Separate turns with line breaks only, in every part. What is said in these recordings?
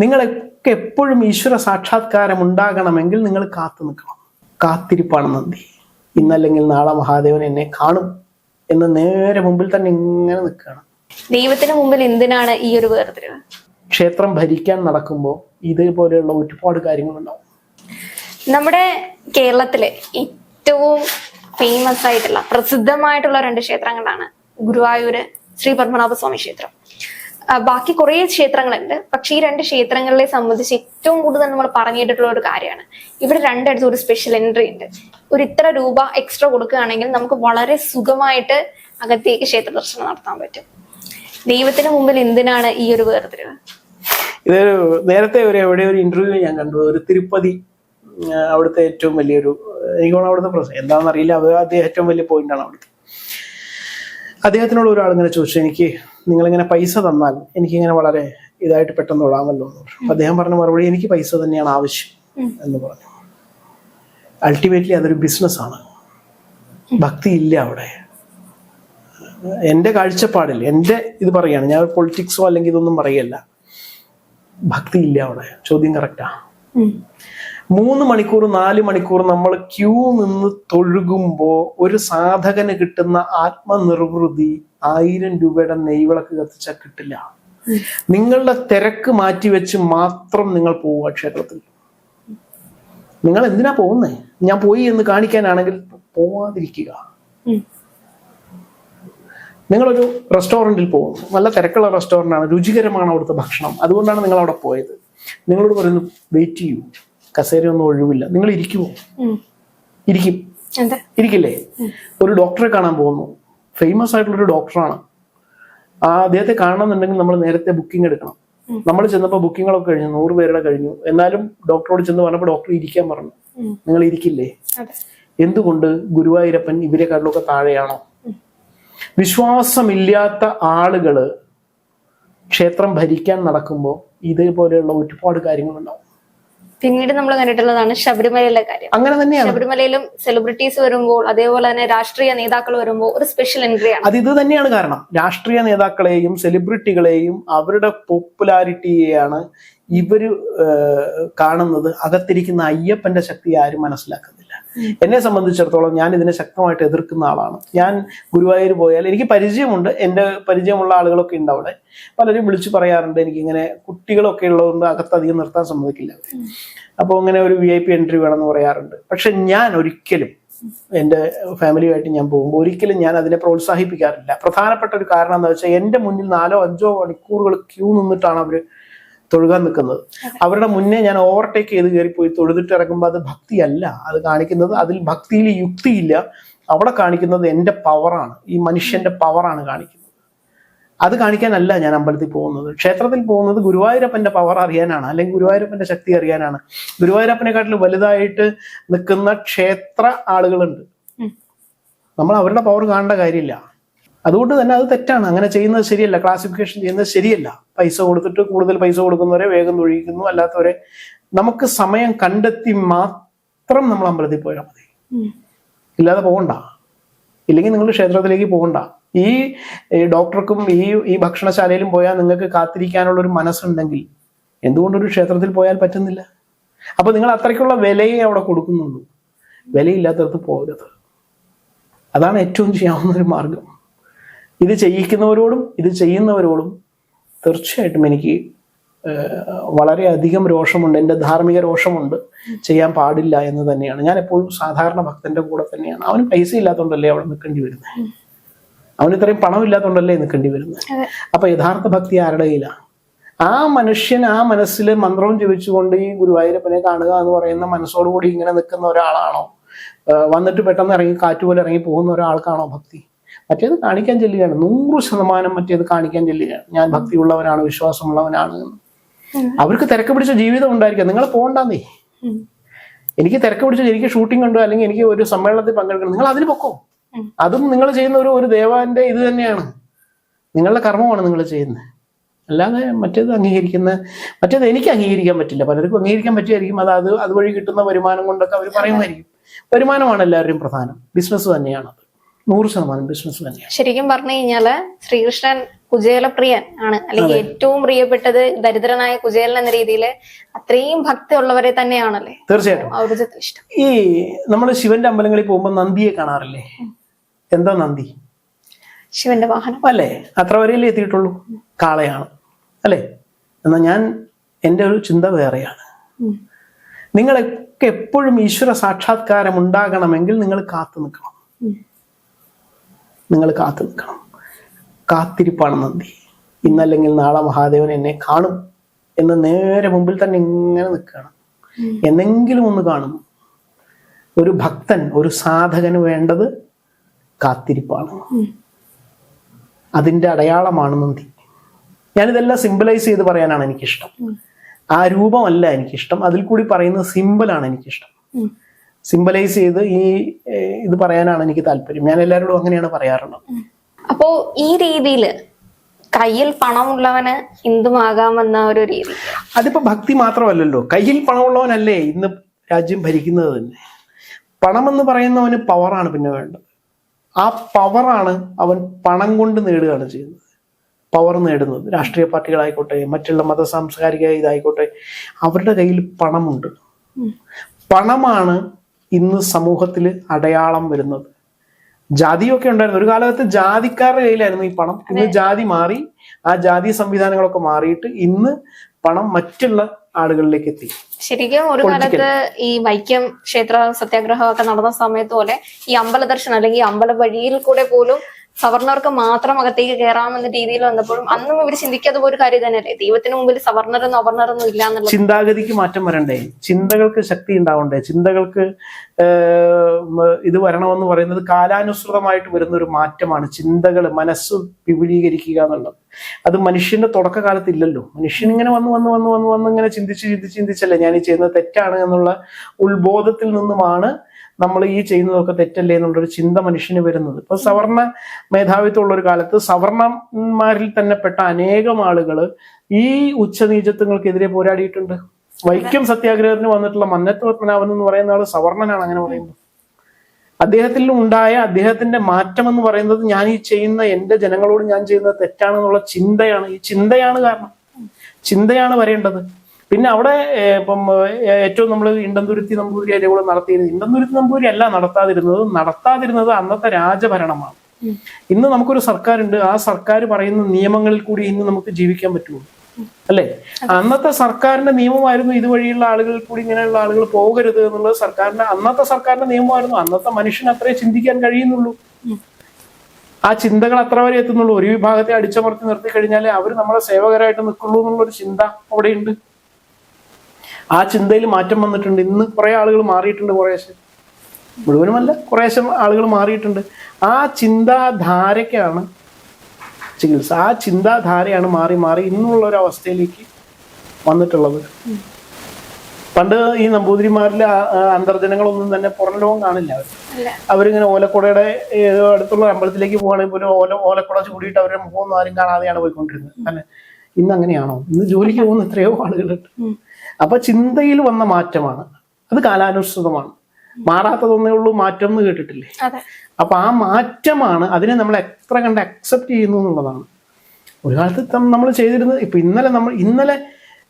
നിങ്ങളൊക്കെ എപ്പോഴും ഈശ്വര സാക്ഷാത്കാരം ഉണ്ടാകണമെങ്കിൽ നിങ്ങൾ കാത്തു നിൽക്കണം. കാത്തിരിപ്പാണ് നന്ദി. ഇന്നല്ലെങ്കിൽ നാളെ മഹാദേവൻ എന്നെ കാണും എന്ന് നേരെ മുമ്പിൽ തന്നെ ഇങ്ങനെ നിൽക്കുകയാണ്.
ദൈവത്തിന് മുമ്പിൽ എന്തിനാണ് ഈ ഒരു വേർതിരിവ്?
ക്ഷേത്രം ഭരിക്കാൻ നടക്കുമ്പോൾ ഇതേപോലെയുള്ള ഒരുപാട് കാര്യങ്ങളുണ്ടാവും.
നമ്മുടെ കേരളത്തിലെ ഏറ്റവും ഫേമസ് ആയിട്ടുള്ള പ്രസിദ്ധമായിട്ടുള്ള രണ്ട് ക്ഷേത്രങ്ങളാണ് ഗുരുവായൂര് ശ്രീ പത്മനാഭസ്വാമി ക്ഷേത്രം. ബാക്കി കുറേ ക്ഷേത്രങ്ങളുണ്ട്. പക്ഷെ ഈ രണ്ട് ക്ഷേത്രങ്ങളെ സംബന്ധിച്ച് ഏറ്റവും കൂടുതൽ നമ്മൾ പറഞ്ഞു പറഞ്ഞിട്ടുള്ള ഒരു കാര്യമാണ്. ഇവിടെ രണ്ടിടത്തും ഒരു സ്പെഷ്യൽ എൻട്രി ഉണ്ട്. ഒരു ഇത്ര രൂപ എക്സ്ട്രാ കൊടുക്കുകയാണെങ്കിൽ നമുക്ക് വളരെ സുഖമായിട്ട് അകത്തേക്ക് ക്ഷേത്ര ദർശനം നടത്താൻ പറ്റും. ദൈവത്തിന് മുമ്പിൽ എന്തിനാണ് ഈ ഒരു വേർതിരിവ്?
ഇത് നേരത്തെ ഒരു എവിടെ ഒരു ഇന്റർവ്യൂ ഞാൻ കണ്ടു. ഒരു തിരുപ്പതി അവിടുത്തെ ഏറ്റവും വലിയൊരു എനിക്ക് അവിടുത്തെ പ്രശ്നം എന്താണെന്ന് അറിയില്ല അത് അദ്ദേഹം ഏറ്റവും വലിയ പോയിന്റാണ് അവിടുത്തെ. അദ്ദേഹത്തിനോട് ഒരാൾ ഇങ്ങനെ ചോദിച്ചു എനിക്ക് നിങ്ങളിങ്ങനെ പൈസ തന്നാൽ എനിക്കിങ്ങനെ വളരെ ഇതായിട്ട് പെട്ടെന്ന് തൊഴാമല്ലോ എന്ന് പറഞ്ഞു. അദ്ദേഹം പറഞ്ഞ മറുപടി എനിക്ക് പൈസ തന്നെയാണ് ആവശ്യം എന്ന് പറഞ്ഞു. അൾട്ടിമേറ്റ്ലി അതൊരു ബിസിനസ്സാണ് ഭക്തി ഇല്ല അവിടെ. എന്റെ കാഴ്ചപ്പാടിൽ എന്റെ ഇത് പറയാണ് ഞാൻ പൊളിറ്റിക്സോ അല്ലെങ്കിൽ ഇതൊന്നും പറയല്ല. ഭക്തി ഇല്ല അവിടെ. ചോദ്യം കറക്റ്റാ മൂന്ന് മണിക്കൂർ നാല് മണിക്കൂർ നമ്മൾ ക്യൂ നിന്ന് തൊഴുകുമ്പോ ഒരു സാധകന് കിട്ടുന്ന ആത്മനിർവൃതി ആയിരം രൂപയുടെ നെയ്വിളക്ക് കത്തിച്ചാൽ കിട്ടില്ല. നിങ്ങളുടെ തിരക്ക് മാറ്റിവെച്ച് മാത്രം നിങ്ങൾ പോവുക ക്ഷേത്രത്തിൽ. നിങ്ങൾ എന്തിനാ പോകുന്നേ? ഞാൻ പോയി എന്ന് കാണിക്കാനാണെങ്കിൽ പോവാതിരിക്കുക. നിങ്ങളൊരു റെസ്റ്റോറന്റിൽ പോകുന്നു. നല്ല തിരക്കുള്ള റെസ്റ്റോറന്റ് ആണ് രുചികരമാണ് അവിടുത്തെ ഭക്ഷണം. അതുകൊണ്ടാണ് നിങ്ങൾ അവിടെ പോയത്. നിങ്ങളോട് പറയുന്നു വെയിറ്റ് ചെയ്യൂ. കസേരയൊന്നും ഒഴിവില്ല. നിങ്ങൾ ഇരിക്കുമോ ഇരിക്കും. ഇരിക്കില്ലേ? ഒരു ഡോക്ടറെ കാണാൻ പോകുന്നു. ഫേമസ് ആയിട്ടുള്ള ഒരു ഡോക്ടറാണ്. ആ അദ്ദേഹത്തെ കാണണമെന്നുണ്ടെങ്കിൽ നമ്മൾ നേരത്തെ ബുക്കിംഗ് എടുക്കണം. നമ്മൾ ചെന്നപ്പോൾ ബുക്കിങ്ങുകളൊക്കെ കഴിഞ്ഞു നൂറ് പേരുടെ കഴിഞ്ഞു. എന്നാലും ഡോക്ടറോട് ചെന്ന് പറഞ്ഞപ്പോൾ ഡോക്ടർ ഇരിക്കാൻ പറഞ്ഞു. നിങ്ങൾ ഇരിക്കില്ലേ? എന്തുകൊണ്ട് ഗുരുവായൂരപ്പൻ ഇവരെക്കാട്ടിലൊക്കെ താഴെയാണോ? വിശ്വാസമില്ലാത്ത ആളുകൾ ക്ഷേത്രം ഭരിക്കാൻ നടക്കുമ്പോൾ ഇതേപോലെയുള്ള ഒരുപാട് കാര്യങ്ങളുണ്ടാവും.
പിന്നീട് നമ്മൾ കണ്ടിട്ടുള്ളതാണ് ശബരിമലയിലെ കാര്യം.
അങ്ങനെ തന്നെയാണ്.
ശബരിമലയിലും സെലിബ്രിറ്റീസ് വരുമ്പോൾ അതേപോലെ തന്നെ രാഷ്ട്രീയ നേതാക്കൾ വരുമ്പോൾ ഒരു സ്പെഷ്യൽ എൻട്രി ആണ്.
അത് ഇത് തന്നെയാണ് കാരണം. രാഷ്ട്രീയ നേതാക്കളെയും സെലിബ്രിറ്റികളെയും അവരുടെ പോപ്പുലാരിറ്റിയെയാണ് ഇവർ കാണുന്നത്. അകത്തിരിക്കുന്ന അയ്യപ്പന്റെ ശക്തി ആരും മനസ്സിലാക്കുന്നില്ല. എന്നെ സംബന്ധിച്ചിടത്തോളം ഞാൻ ഇതിനെ ശക്തമായിട്ട് എതിർക്കുന്ന ആളാണ്. ഞാൻ ഗുരുവായൂർ പോയാൽ എനിക്ക് പരിചയമുണ്ട്. എന്റെ പരിചയമുള്ള ആളുകളൊക്കെ ഉണ്ട് അവിടെ. പലരും വിളിച്ചു പറയാറുണ്ട് എനിക്കിങ്ങനെ കുട്ടികളൊക്കെ ഉള്ളതുകൊണ്ട് അകത്ത് അധികം നിർത്താൻ സമ്മതിക്കില്ല. അപ്പോൾ ഇങ്ങനെ ഒരു വി ഐ പി എൻട്രി വേണമെന്ന് പറയാറുണ്ട്. പക്ഷെ ഞാൻ ഒരിക്കലും എന്റെ ഫാമിലിയുമായിട്ട് ഞാൻ പോകുമ്പോൾ ഒരിക്കലും ഞാൻ അതിനെ പ്രോത്സാഹിപ്പിക്കാറില്ല. പ്രധാനപ്പെട്ട ഒരു കാരണം എന്താ വെച്ചാൽ എന്റെ മുന്നിൽ നാലോ അഞ്ചോ മണിക്കൂറുകൾ ക്യൂ നിന്നിട്ടാണ് അവർ തൊഴുകാൻ നിൽക്കുന്നത്. അവരുടെ മുന്നേ ഞാൻ ഓവർടേക്ക് ചെയ്ത് കയറിപ്പോയി. തൊഴുതിട്ട് ഇറങ്ങുമ്പോൾ അത് ഭക്തിയല്ല. അത് കാണിക്കുന്നത് അതിൽ ഭക്തിയിൽ യുക്തിയില്ല. അവിടെ കാണിക്കുന്നത് എന്റെ പവറാണ് ഈ മനുഷ്യന്റെ പവറാണ് കാണിക്കുന്നത്. അത് കാണിക്കാനല്ല ഞാൻ അമ്പലത്തിൽ പോകുന്നത്. ക്ഷേത്രത്തിൽ പോകുന്നത് ഗുരുവായൂരപ്പന്റെ പവർ അറിയാനാണ്. അല്ലെങ്കിൽ ഗുരുവായൂരപ്പന്റെ ശക്തി അറിയാനാണ്. ഗുരുവായൂരപ്പനെക്കാട്ടിൽ വലുതായിട്ട് നിൽക്കുന്ന ക്ഷേത്ര ആളുകളുണ്ട്. നമ്മൾ അവരുടെ പവർ കാണേണ്ട കാര്യമില്ല. അതുകൊണ്ട് തന്നെ അത് തെറ്റാണ്. അങ്ങനെ ചെയ്യുന്നത് ശരിയല്ല. ക്ലാസിഫിക്കേഷൻ ചെയ്യുന്നത് ശരിയല്ല. പൈസ കൊടുത്തിട്ട് കൂടുതൽ പൈസ കൊടുക്കുന്നവരെ വേഗം തൊഴിക്കുന്നു അല്ലാത്തവരെ നമുക്ക് സമയം കണ്ടെത്തി മാത്രം നമ്മൾ അമ്പലത്തിൽ പോയാൽ മതി. ഇല്ലാതെ പോകണ്ട. ഇല്ലെങ്കിൽ നിങ്ങൾ ക്ഷേത്രത്തിലേക്ക് പോകണ്ട. ഈ ഈ ഡോക്ടർക്കും ഈ ഈ ഭക്ഷണശാലയിലും പോയാൽ നിങ്ങൾക്ക് കാത്തിരിക്കാനുള്ള ഒരു മനസ്സുണ്ടെങ്കിൽ എന്തുകൊണ്ടൊരു ക്ഷേത്രത്തിൽ പോയാൽ പറ്റുന്നില്ല? അപ്പൊ നിങ്ങൾ അത്രയ്ക്കുള്ള വിലയെ അവിടെ കൊടുക്കുന്നുള്ളൂ. വിലയില്ലാത്തടത്ത് പോകരുത്. അതാണ് ഏറ്റവും ചെയ്യാവുന്ന ഒരു മാർഗം. ഇത് ചെയ്യിക്കുന്നവരോടും ഇത് ചെയ്യുന്നവരോടും തീർച്ചയായിട്ടും എനിക്ക് വളരെയധികം രോഷമുണ്ട്. എന്റെ ധാർമ്മിക രോഷമുണ്ട്. ചെയ്യാൻ പാടില്ല എന്ന് തന്നെയാണ്. ഞാൻ എപ്പോഴും സാധാരണ ഭക്തന്റെ കൂടെ തന്നെയാണ്. അവന് പൈസ ഇല്ലാത്തതുകൊണ്ടല്ലേ അവിടെ നിൽക്കേണ്ടി വരുന്നത് അവന് ഇത്രയും പണം ഇല്ലാത്തതുകൊണ്ടല്ലേ നിൽക്കേണ്ടി വരുന്നത് അപ്പൊ യഥാർത്ഥ ഭക്തി ആരുടെ കയ്യിലാണ് ആ മനുഷ്യൻ ആ മനസ്സിൽ മന്ത്രവും ജപിച്ചുകൊണ്ട് ഈ ഗുരുവായൂരപ്പനെ കാണുക എന്ന് പറയുന്ന മനസ്സോടുകൂടി ഇങ്ങനെ നിൽക്കുന്ന ഒരാളാണോ? വന്നിട്ട് പെട്ടെന്ന് ഇറങ്ങി കാറ്റുപോലെ ഇറങ്ങി പോകുന്ന ഒരാൾക്കാണോ ഭക്തി? മറ്റേത് കാണിക്കാൻ ചെല്ലുകയാണ്. നൂറ് ശതമാനം മറ്റേത് കാണിക്കാൻ ചെല്ലുകയാണ്. ഞാൻ ഭക്തിയുള്ളവനാണ് വിശ്വാസമുള്ളവനാണ് എന്ന്. അവർക്ക് തിരക്ക് പിടിച്ച ജീവിതം ഉണ്ടായിരിക്കാം. നിങ്ങൾ പോകണ്ടെന്നേ. എനിക്ക് തിരക്ക് പിടിച്ച എനിക്ക് ഷൂട്ടിംഗ് ഉണ്ടോ അല്ലെങ്കിൽ എനിക്ക് ഒരു സമ്മേളനത്തിൽ പങ്കെടുക്കണം. നിങ്ങൾ അതിന് പൊക്കോ. അതും നിങ്ങൾ ചെയ്യുന്ന ഒരു ഒരു ദേവാന്റെ ഇത് തന്നെയാണ്. നിങ്ങളുടെ കർമ്മമാണ് നിങ്ങൾ ചെയ്യുന്നത്. അല്ലാതെ മറ്റേത് അംഗീകരിക്കുന്ന മറ്റേത് എനിക്ക് അംഗീകരിക്കാൻ പറ്റില്ല. പലർക്കും അംഗീകരിക്കാൻ പറ്റുമായിരിക്കും അത് അത് അതുവഴി കിട്ടുന്ന വരുമാനം കൊണ്ടൊക്കെ അവർ പറയുമായിരിക്കും വരുമാനമാണ് എല്ലാവരുടെയും പ്രധാനം. ബിസിനസ് തന്നെയാണ് നൂറ് ശതമാനം ബിസിനസ് തന്നെയാണ്
ശരിക്കും പറഞ്ഞു കഴിഞ്ഞാൽ ശ്രീകൃഷ്ണൻ കുചേലപ്രിയൻ ആണ്. അല്ലെങ്കിൽ ഏറ്റവും പ്രിയപ്പെട്ടത് ദരിദ്രനായ കുചേലൻ എന്ന രീതിയിൽ അത്രയും ഭക്തി ഉള്ളവരെ തന്നെയാണല്ലേ?
തീർച്ചയായിട്ടും. ഈ നമ്മൾ ശിവന്റെ അമ്പലങ്ങളിൽ പോകുമ്പോൾ നന്ദിയെ കാണാറില്ലേ? എന്താ നന്ദി?
ശിവന്റെ വാഹനം.
അല്ലേ? അത്ര വരെയല്ലേ എത്തിയിട്ടുള്ളൂ? കാളയാണ്. അല്ലേ? എന്നാ ഞാൻ എന്റെ ഒരു ചിന്ത വേറെയാണ്. നിങ്ങളൊക്കെ എപ്പോഴും ഈശ്വര സാക്ഷാത്കാരം ഉണ്ടാകണമെങ്കിൽ നിങ്ങൾ കാത്തു നിൽക്കണം. നിങ്ങൾ കാത്തു നിൽക്കണം. കാത്തിരിപ്പാണ് നന്ദി. ഇന്നല്ലെങ്കിൽ നാളെ മഹാദേവൻ എന്നെ കാണും എന്ന് നേരെ മുമ്പിൽ തന്നെ ഇങ്ങനെ നിൽക്കണം എന്നെങ്കിലും ഒന്ന് കാണും. ഒരു ഭക്തൻ ഒരു സാധകന് വേണ്ടത് കാത്തിരിപ്പാണ്. അതിന്റെ അടയാളമാണ് നന്ദി. ഞാനിതെല്ലാം സിമ്പിളൈസ് ചെയ്ത് പറയാനാണ് എനിക്കിഷ്ടം. ആ രൂപമല്ല എനിക്കിഷ്ടം. അതിൽ കൂടി പറയുന്ന സിമ്പിളാണ് എനിക്കിഷ്ടം.
ഉം.
സിമ്പിളൈസ് ചെയ്ത് ഈ ഇത് പറയാനാണ് എനിക്ക് താല്പര്യം. ഞാൻ എല്ലാവരോടും അങ്ങനെയാണ് പറയാറുള്ളത്.
അപ്പോ ഈ രീതിയിൽ കയ്യിൽ പണമുള്ളവന് ഹിന്ദുമാകാമെന്ന ഒരു രീതി.
അതിപ്പോ ഭക്തി മാത്രമല്ലല്ലോ. കയ്യിൽ പണമുള്ളവനല്ലേ ഇന്ന് രാജ്യം ഭരിക്കുന്നത് തന്നെ. പണമെന്ന് പറയുന്നവന് പവറാണ് പിന്നെ വേണ്ടത്. ആ പവറാണ് അവൻ പണം കൊണ്ട് നേടുകയാണ് ചെയ്യുന്നത്. പവർ നേടുന്നത്. രാഷ്ട്രീയ പാർട്ടികളായിക്കോട്ടെ മറ്റുള്ള മത സാംസ്കാരിക ഇതായിക്കോട്ടെ അവരുടെ കയ്യിൽ പണമുണ്ട്. പണമാണ് ഇന്ന് സമൂഹത്തിൽ അടയാളം വരുന്നത്. ജാതിയൊക്കെ ഉണ്ടായിരുന്നു. ഒരു കാലത്ത് ജാതിക്കാരുടെ കയ്യിലായിരുന്നു ഈ പണം. ഇന്ന് ജാതി മാറി ആ ജാതി സംവിധാനങ്ങളൊക്കെ മാറിയിട്ട് ഇന്ന് പണം മറ്റുള്ള ആളുകളിലേക്ക് എത്തി.
ശരിക്കും ഒരു കാലത്ത് ഈ വൈക്കം ക്ഷേത്ര സത്യാഗ്രഹമൊക്കെ നടന്ന സമയത്ത് പോലെ ഈ അമ്പല ദർശനം അല്ലെങ്കിൽ അമ്പല വഴിയിൽ കൂടെ പോലും സവർണർക്ക് മാത്രം അകത്തേക്ക് കയറാമെന്ന രീതിയിൽ വന്നപ്പോഴും അന്നും ഇവർ ചിന്തിക്കാത്ത ഒരു കാര്യം തന്നെയല്ലേ? ദൈവത്തിന് മുമ്പിൽ സവർണറും അവർണറൊന്നും ഇല്ല എന്നുള്ള
ചിന്താഗതിക്ക് മാറ്റം വരണ്ടേ? ചിന്തകൾക്ക് ശക്തി ഉണ്ടാവണ്ടേ? ചിന്തകൾക്ക് ഇത് വരണമെന്ന് പറയുന്നത് കാലാനുസൃതമായിട്ട് വരുന്ന ഒരു മാറ്റമാണ് ചിന്തകൾ മനസ്സ് വിപുലീകരിക്കുക എന്നുള്ളത്. അത് മനുഷ്യന്റെ തുടക്കകാലത്ത് ഇല്ലല്ലോ മനുഷ്യൻ ഇങ്ങനെ വന്ന് വന്ന് വന്ന് വന്ന് വന്ന് ഇങ്ങനെ ചിന്തിച്ച് ചിന്തിച്ച് ചിന്തിച്ചല്ലേ ഞാൻ ഈ ചെയ്യുന്നത് തെറ്റാണ് എന്നുള്ള ഉത്ബോധത്തിൽ നിന്നുമാണ് നമ്മൾ ഈ ചെയ്യുന്നതൊക്കെ തെറ്റല്ലേ എന്നുള്ളൊരു ചിന്ത മനുഷ്യന് വരുന്നത്. ഇപ്പൊ സവർണ മേധാവിത്വമുള്ള ഒരു കാലത്ത് സവർണന്മാരിൽ തന്നെ പെട്ട അനേകം ആളുകൾ ഈ ഉച്ചനീചത്വങ്ങൾക്കെതിരെ പോരാടിയിട്ടുണ്ട്. വൈക്കം സത്യാഗ്രഹത്തിന് വന്നിട്ടുള്ള മന്നത്ത് പത്മനാഭൻ എന്ന് പറയുന്ന ആൾ സവർണനാണ് അങ്ങനെ പറയുന്നത്. അദ്ദേഹത്തിൽ ഉണ്ടായ അദ്ദേഹത്തിന്റെ മാറ്റം എന്ന് പറയുന്നത് ഞാൻ ഈ ചെയ്യുന്ന എന്റെ ജനങ്ങളോട് ഞാൻ ചെയ്യുന്നത് തെറ്റാണെന്നുള്ള ചിന്തയാണ്. ഈ ചിന്തയാണ് കാരണം. ചിന്തയാണ് വരേണ്ടത്. പിന്നെ അവിടെ ഇപ്പം ഏറ്റവും നമ്മൾ ഇണ്ടന്തുരുത്തി നമ്പൂതിരി അരികൂടെ നടത്തിയിരുന്നത് ഇണ്ടന്തുരുത്തി നമ്പൂതിരി അല്ല നടത്താതിരുന്നത് നടത്താതിരുന്നത് അന്നത്തെ രാജഭരണമാണ്. ഇന്ന് നമുക്കൊരു സർക്കാരുണ്ട് ആ സർക്കാർ പറയുന്ന നിയമങ്ങളിൽ കൂടി ഇന്ന് നമുക്ക് ജീവിക്കാൻ പറ്റുള്ളൂ. അല്ലേ? അന്നത്തെ സർക്കാരിന്റെ നിയമമായിരുന്നു ഇതുവഴിയുള്ള ആളുകൾ കൂടി ഇങ്ങനെയുള്ള ആളുകൾ പോകരുത് എന്നുള്ളത് സർക്കാരിന്റെ അന്നത്തെ സർക്കാരിന്റെ നിയമമായിരുന്നു. അന്നത്തെ മനുഷ്യന് അത്രേ ചിന്തിക്കാൻ കഴിയുന്നുള്ളൂ. ആ ചിന്തകൾ അത്ര വരെ എത്തുന്നുള്ളൂ. ഒരു വിഭാഗത്തെ അടിച്ചമർത്തി നിർത്തി കഴിഞ്ഞാൽ അവർ നമ്മളെ സേവകരായിട്ട് നിൽക്കുള്ളൂ എന്നുള്ളൊരു ചിന്ത അവിടെയുണ്ട്. ആ ചിന്തയിൽ മാറ്റം വന്നിട്ടുണ്ട്. ഇന്ന് കുറേ ആളുകൾ മാറിയിട്ടുണ്ട് കുറേശ്ശെ. മുഴുവനുമല്ല കുറേശ്ശെ ആളുകൾ മാറിയിട്ടുണ്ട്. ആ ചിന്താധാരയ്ക്കാണ് ചികിത്സ. ആ ചിന്താധാരയാണ് മാറി മാറി ഇന്നുള്ള ഒരു അവസ്ഥയിലേക്ക് വന്നിട്ടുള്ളത്. പണ്ട് ഈ നമ്പൂതിരിമാരിലെ അന്തർജനങ്ങളൊന്നും തന്നെ പുറം ലോകം കാണില്ല. അവർ അവരിങ്ങനെ ഓലക്കുടയുടെ അടുത്തുള്ള അമ്പലത്തിലേക്ക് പോകുകയാണെങ്കിൽ പോലും ഓല ഓലക്കുട ചൂടിയിട്ട് അവരുടെ മുഖമൊന്നും ആരും കാണാതെയാണ് പോയിക്കൊണ്ടിരുന്നത്. അല്ലെ? ഇന്ന് അങ്ങനെയാണോ? ഇന്ന് ജോലിക്ക് പോകുന്ന എത്രയോ ആളുകളുണ്ട്. അപ്പൊ ചിന്തയിൽ വന്ന മാറ്റമാണ്. അത് കാലാനുസൃതമാണ്. മാറാത്തതൊന്നേ ഉള്ളൂ മാറ്റം എന്ന് കേട്ടിട്ടില്ലേ അപ്പൊ ആ മാറ്റമാണ് അതിനെ നമ്മൾ എത്ര കണ്ട് അക്സെപ്റ്റ് ചെയ്യുന്നു എന്നുള്ളതാണ്. ഒരു കാലത്ത് നമ്മൾ ചെയ്തിരുന്നത് ഇപ്പൊ ഇന്നലെ നമ്മൾ ഇന്നലെ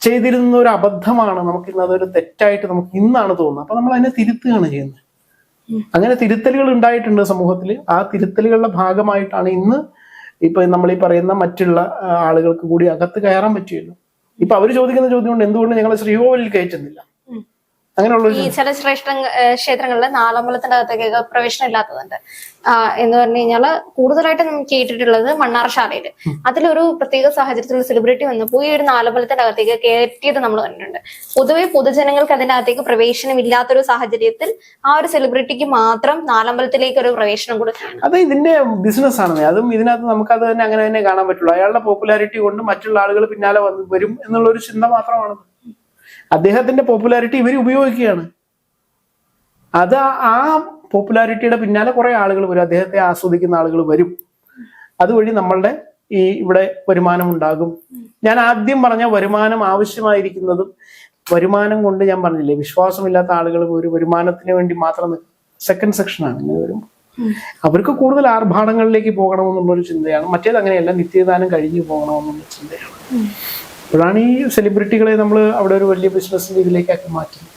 ചെയ്തിരുന്ന ഒരു അബദ്ധമാണ് നമുക്ക് ഇന്ന് അതൊരു തെറ്റായിട്ട് നമുക്ക് ഇന്നാണ് തോന്നുന്നത്. അപ്പൊ നമ്മൾ അതിനെ തിരുത്തുകയാണ് ചെയ്യുന്നത്. അങ്ങനെ തിരുത്തലുകൾ ഉണ്ടായിട്ടുണ്ട് സമൂഹത്തിൽ ആ തിരുത്തലുകളുടെ ഭാഗമായിട്ടാണ് ഇന്ന് ഇപ്പൊ നമ്മൾ ഈ പറയുന്ന മറ്റുള്ള ആളുകൾക്ക് കൂടി അകത്ത് കയറാൻ പറ്റുമല്ലോ ഇപ്പൊ അവർ ചോദിക്കുന്ന ചോദ്യം കൊണ്ട് എന്തുകൊണ്ട് ഞങ്ങൾ ശ്രീകോവിലിൽ കയറ്റുന്നില്ല. അങ്ങനെയുള്ള
ഈ ചില ശ്രേഷ്ഠ ക്ഷേത്രങ്ങളിൽ നാലമ്പലത്തിന്റെ അകത്തേക്ക് പ്രവേശനം ഇല്ലാത്തതുണ്ട് എന്ന് പറഞ്ഞു കഴിഞ്ഞാൽ കൂടുതലായിട്ട് നമുക്ക് കേട്ടിട്ടുള്ളത് മണ്ണാർശാലയിൽ അതിലൊരു പ്രത്യേക സാഹചര്യത്തിൽ സെലിബ്രിറ്റി വന്നപ്പോൾ ഈ ഒരു നാലമ്പലത്തിന്റെ അകത്തേക്ക് കയറ്റിയത് നമ്മൾ കണ്ടിട്ടുണ്ട്. പൊതുവെ പൊതുജനങ്ങൾക്ക് അതിന്റെ അകത്തേക്ക് പ്രവേശനം ഇല്ലാത്തൊരു സാഹചര്യത്തിൽ ആ ഒരു സെലിബ്രിറ്റിക്ക് മാത്രം നാലമ്പലത്തിലേക്ക് ഒരു പ്രവേശനം കൊടുക്കുകയാണ്
അത് ഇതിന്റെ ബിസിനസ് ആണ് അതും ഇതിനകത്ത് നമുക്ക് അത് തന്നെ അങ്ങനെ തന്നെ കാണാൻ പറ്റുള്ളൂ. അയാളുടെ പോപ്പുലാരിറ്റി കൊണ്ട് മറ്റുള്ള ആളുകൾ പിന്നാലെ വരും എന്നുള്ള ഒരു ചിന്ത മാത്രമാണ് അദ്ദേഹത്തിന്റെ പോപ്പുലാരിറ്റി ഇവർ ഉപയോഗിക്കുകയാണ്. അത് ആ- പോപ്പുലാരിറ്റിയുടെ പിന്നാലെ കുറെ ആളുകൾ വരും. അദ്ദേഹത്തെ ആസ്വദിക്കുന്ന ആളുകൾ വരും. അതുവഴി നമ്മളുടെ ഈ ഇവിടെ വരുമാനം ഉണ്ടാകും. ഞാൻ ആദ്യം പറഞ്ഞ വരുമാനം ആവശ്യമായിരിക്കുന്നതും വരുമാനം കൊണ്ട് ഞാൻ പറഞ്ഞില്ലേ വിശ്വാസമില്ലാത്ത ആളുകൾ ഒരു വരുമാനത്തിന് വേണ്ടി മാത്രം സെക്കൻഡ് സെക്ഷനാണ് ഇങ്ങനെ വരും. അവർക്ക് കൂടുതൽ ആർഭാടങ്ങളിലേക്ക് പോകണമെന്നുള്ളൊരു ചിന്തയാണ്. മറ്റേത് അങ്ങനെയല്ല നിത്യദാനം കഴിഞ്ഞു പോകണമെന്നുള്ള ചിന്തയാണ്. അപ്പോഴാണ് ഈ സെലിബ്രിറ്റികളെ നമ്മൾ അവിടെ ഒരു വലിയ ബിസിനസ് രീതിയിലേക്കൊക്കെ മാറ്റുന്നത്.